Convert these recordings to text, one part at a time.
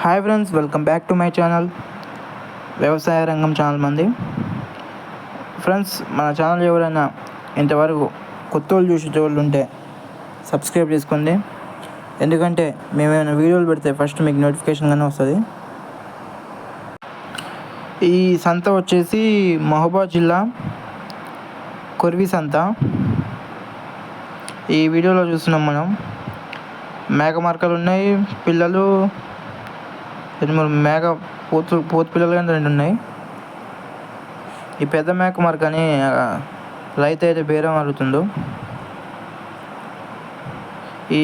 Hi friends welcome back to my channel వ్యవసాయ రంగం channel మంది. ఫ్రెండ్స్ మన ఛానల్ ఎవరైనా ఇంతవరకు కొత్త వాళ్ళు చూసే వాళ్ళు ఉంటే సబ్స్క్రైబ్ చేసుకోండి. ఎందుకంటే మేము ఏమైనా వీడియోలు పెడితే ఫస్ట్ మీకు నోటిఫికేషన్ కానీ వస్తుంది. ఈ సంత వచ్చేసి మహబూబాద్ జిల్లా కొరివి సంత. ఈ వీడియోలో చూస్తున్నాం మనం. మేక మార్కలు ఉన్నాయి పిల్లలు రెండు మూడు మేక పోతు పోతు పిల్లలు కానీ రెండు ఉన్నాయి. ఈ పెద్ద మేక మరి కానీ రైతు అయితే బేరం అడుగుతుండు. ఈ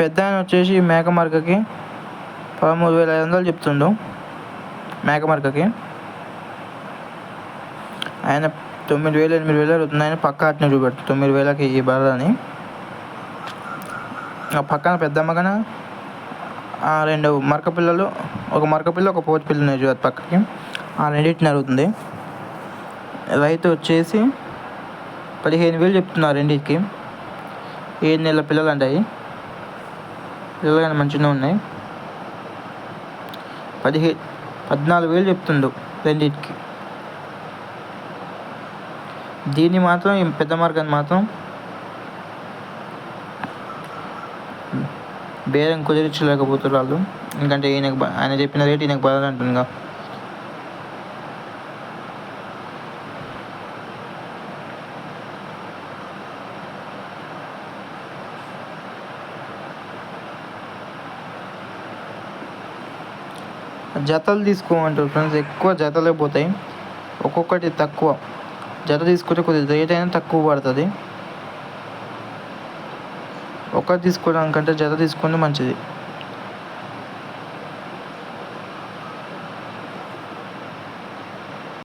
పెద్ద ఆయన వచ్చేసి మేక మరకకి పదమూడు వేల ఐదు వందలు చెప్తుండు. మేక మరకకి. ఆయన తొమ్మిది వేలు ఎనిమిది వేలు అడుగుతుంది. ఆయన పక్క అట్నే చూపెడుతుంది. తొమ్మిది వేలకి ఈ బర్రని ఆ పక్కన పెద్దమ్మగాన ఆ రెండు మరక పిల్లలు ఒక మరక పిల్ల ఒక పోతు పిల్ల ఉన్నాయి చూడదు పక్కకి. ఆ రెండింటిని అడుగుతుంది. రైతు వచ్చేసి పదిహేను వేలు చెప్తున్నారు రెండింటికి. ఏడు నెలల పిల్లలు అంటాయి పిల్లలు కానీ మంచిగా ఉన్నాయి. పదిహే పద్నాలుగు వేలు చెప్తుండు రెండింటికి. దీన్ని మాత్రం పెద్ద మార్గాన్ని మాత్రం బేరం కుదిరించలేకపోతున్నారు. ఎందుకంటే ఈయనకు ఆయన చెప్పిన రేట్ ఈయనకు బదాలంటుంది జతలు తీసుకోమంటారు ఫ్రెండ్స్. ఎక్కువ జతలే పోతాయి. ఒక్కొక్కటి తక్కువ. జత తీసుకుంటే కొద్దిగా రేట్ అయినా తక్కువ పడుతుంది. ఒకటి తీసుకోవడానికంటే జత తీసుకుంటే మంచిది.